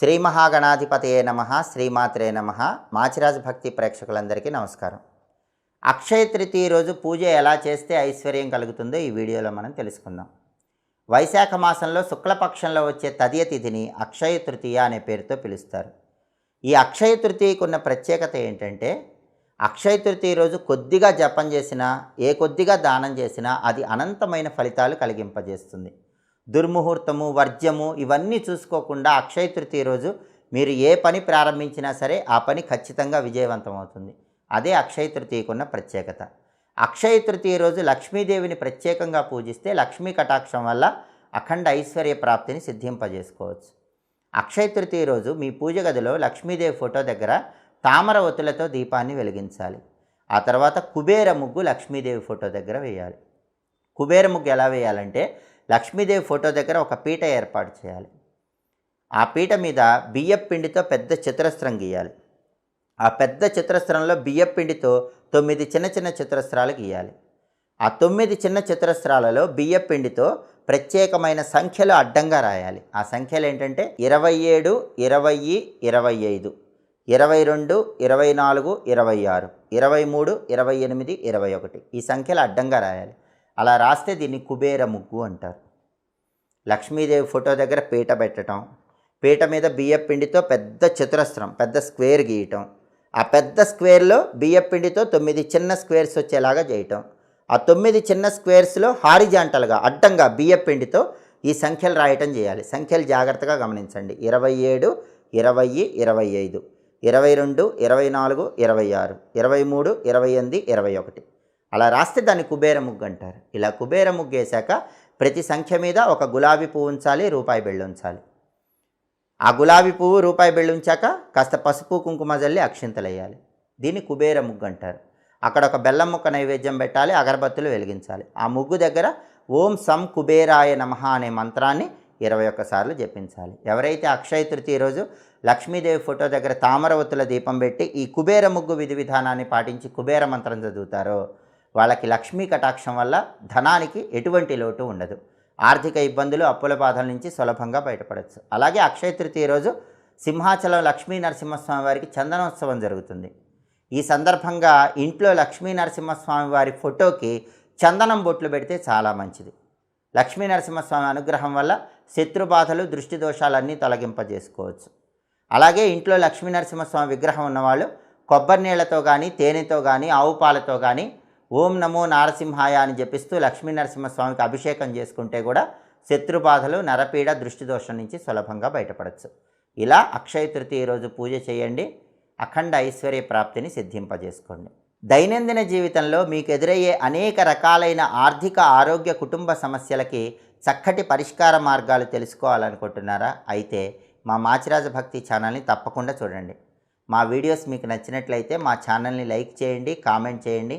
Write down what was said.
శ్రీ మహాగణాధిపతయే నమ శ్రీమాత్రే నమ. మాచిరాజ్ భక్తి ప్రేక్షకులందరికీ నమస్కారం. అక్షయ తృతీయ రోజు పూజ ఎలా చేస్తే ఐశ్వర్యం కలుగుతుందో ఈ వీడియోలో మనం తెలుసుకుందాం. వైశాఖ మాసంలో శుక్లపక్షంలో వచ్చే తదియ తిథిని అక్షయ తృతీయ అనే పేరుతో పిలుస్తారు. ఈ అక్షయ తృతీయకు ఉన్న ప్రత్యేకత ఏంటంటే అక్షయ తృతీయ రోజు కొద్దిగా జపం చేసినా ఏ కొద్దిగా దానం చేసినా అది అనంతమైన ఫలితాలు కలిగింపజేస్తుంది. దుర్ముహూర్తము వర్జ్యము ఇవన్నీ చూసుకోకుండా అక్షయ తృతీయ రోజు మీరు ఏ పని ప్రారంభించినా సరే ఆ పని ఖచ్చితంగా విజయవంతం అవుతుంది అదే అక్షయ తృతీయకున్న ప్రత్యేకత. అక్షయ తృతీయ రోజు లక్ష్మీదేవిని ప్రత్యేకంగా పూజిస్తే లక్ష్మీ కటాక్షం వల్ల అఖండ ఐశ్వర్య ప్రాప్తిని సిద్ధింపజేసుకోవచ్చు. అక్షయ తృతీయ రోజు మీ పూజ గదిలో లక్ష్మీదేవి ఫోటో దగ్గర తామర ఒత్తులతో దీపాన్ని వెలిగించాలి. ఆ తర్వాత కుబేర ముగ్గు లక్ష్మీదేవి ఫోటో దగ్గర వేయాలి. కుబేర ముగ్గు ఎలా వేయాలంటే లక్ష్మీదేవి ఫోటో దగ్గర ఒక పీట ఏర్పాటు చేయాలి. ఆ పీట మీద బియ్యపు పిండితో పెద్ద చతురస్రం గీయాలి. ఆ పెద్ద చతురస్రంలో బియ్యపు పిండితో తొమ్మిది చిన్న చిన్న చతురస్రాలు గీయాలి. ఆ తొమ్మిది చిన్న చతురస్రాలలో బియ్యపు పిండితో ప్రత్యేకమైన సంఖ్యలు అడ్డంగా రాయాలి. ఆ సంఖ్యలు ఏంటంటే ఇరవై ఏడు ఇరవై ఇరవై ఐదు ఇరవై రెండు ఇరవై నాలుగు ఇరవై ఆరు ఇరవై మూడు ఇరవై ఎనిమిది ఇరవై ఒకటి ఈ సంఖ్యలు అడ్డంగా రాయాలి. అలా రాస్తే దీన్ని కుబేర ముగ్గు అంటారు. లక్ష్మీదేవి ఫోటో దగ్గర పీట పెట్టడం పీట మీద బియ్యం పిండితో పెద్ద చతురస్రం పెద్ద స్క్వేర్ గీయటం ఆ పెద్ద స్క్వేర్లో బియ్యం పిండితో తొమ్మిది చిన్న స్క్వేర్స్ వచ్చేలాగా చేయటం ఆ తొమ్మిది చిన్న స్క్వేర్స్లో హారిజాంటల్గా అడ్డంగా బియ్యం పిండితో ఈ సంఖ్యలు రాయటం చేయాలి సంఖ్యలు జాగ్రత్తగా గమనించండి. ఇరవై ఏడు ఇరవై ఇరవై ఐదు ఇరవై రెండు ఇరవై నాలుగు ఇరవై ఆరు ఇరవై మూడు ఇరవై ఎనిమిది ఇరవై ఒకటి. అలా రాస్తే దాన్ని కుబేర ముగ్గు అంటారు. ఇలా కుబేర ముగ్గు వేశాక ప్రతి సంఖ్య మీద ఒక గులాబీ పువ్వు ఉంచాలి రూపాయి బిళ్ళ ఉంచాలి. ఆ గులాబీ పువ్వు రూపాయి బిళ్ళ ఉంచాక కాస్త పసుపు కుంకుమ జల్లి అక్షింతలు వేయాలి. దీన్ని కుబేర ముగ్గు అంటారు. అక్కడ ఒక బెల్లం ముక్క నైవేద్యం పెట్టాలి అగరబత్తులు వెలిగించాలి. ఆ ముగ్గు దగ్గర ఓం సం కుబేరాయ నమః అనే మంత్రాన్ని ఇరవై ఒక్కసార్లు జపించాలి. ఎవరైతే అక్షయ తృతీయ రోజు లక్ష్మీదేవి ఫోటో దగ్గర తామరవత్తుల దీపం పెట్టి ఈ కుబేర ముగ్గు విధి విధానాన్ని పాటించి కుబేర మంత్రం చదువుతారో వాళ్ళకి లక్ష్మీ కటాక్షం వల్ల ధనానికి ఎటువంటి లోటు ఉండదు. ఆర్థిక ఇబ్బందులు అప్పుల బాధల నుంచి సులభంగా బయటపడవచ్చు అలాగే అక్షయ తృతీయ రోజు సింహాచలం లక్ష్మీ నరసింహస్వామి వారికి చందనోత్సవం జరుగుతుంది. ఈ సందర్భంగా ఇంట్లో లక్ష్మీ నరసింహస్వామి వారి ఫోటోకి చందనం బొట్లు పెడితే చాలా మంచిది. లక్ష్మీ నరసింహస్వామి అనుగ్రహం వల్ల శత్రుబాధలు దృష్టి దోషాలన్నీ తొలగింపజేసుకోవచ్చు. అలాగే ఇంట్లో లక్ష్మీ నరసింహస్వామి విగ్రహం ఉన్నవాళ్ళు కొబ్బరి నీళ్ళతో కానీ తేనెతో కానీ ఆవు పాలతో కానీ ఓం నమో నారసింహాయ అని జపిస్తూ లక్ష్మీ నరసింహస్వామికి అభిషేకం చేసుకుంటే కూడా శత్రుబాధలు నరపీడ దృష్టి దోషం నుంచి సులభంగా బయటపడవచ్చు ఇలా అక్షయ తృతీయ రోజు పూజ చేయండి. అఖండ ఐశ్వర్య ప్రాప్తిని సిద్ధింపజేసుకోండి. దైనందిన జీవితంలో మీకు ఎదురయ్యే అనేక రకాలైన ఆర్థిక ఆరోగ్య కుటుంబ సమస్యలకి చక్కటి పరిష్కార మార్గాలు తెలుసుకోవాలనుకుంటున్నారా? అయితే మా మాచిరాజ భక్తి ఛానల్ని తప్పకుండా చూడండి. మా వీడియోస్ మీకు నచ్చినట్లయితే మా ఛానల్ని లైక్ చేయండి కామెంట్ చేయండి.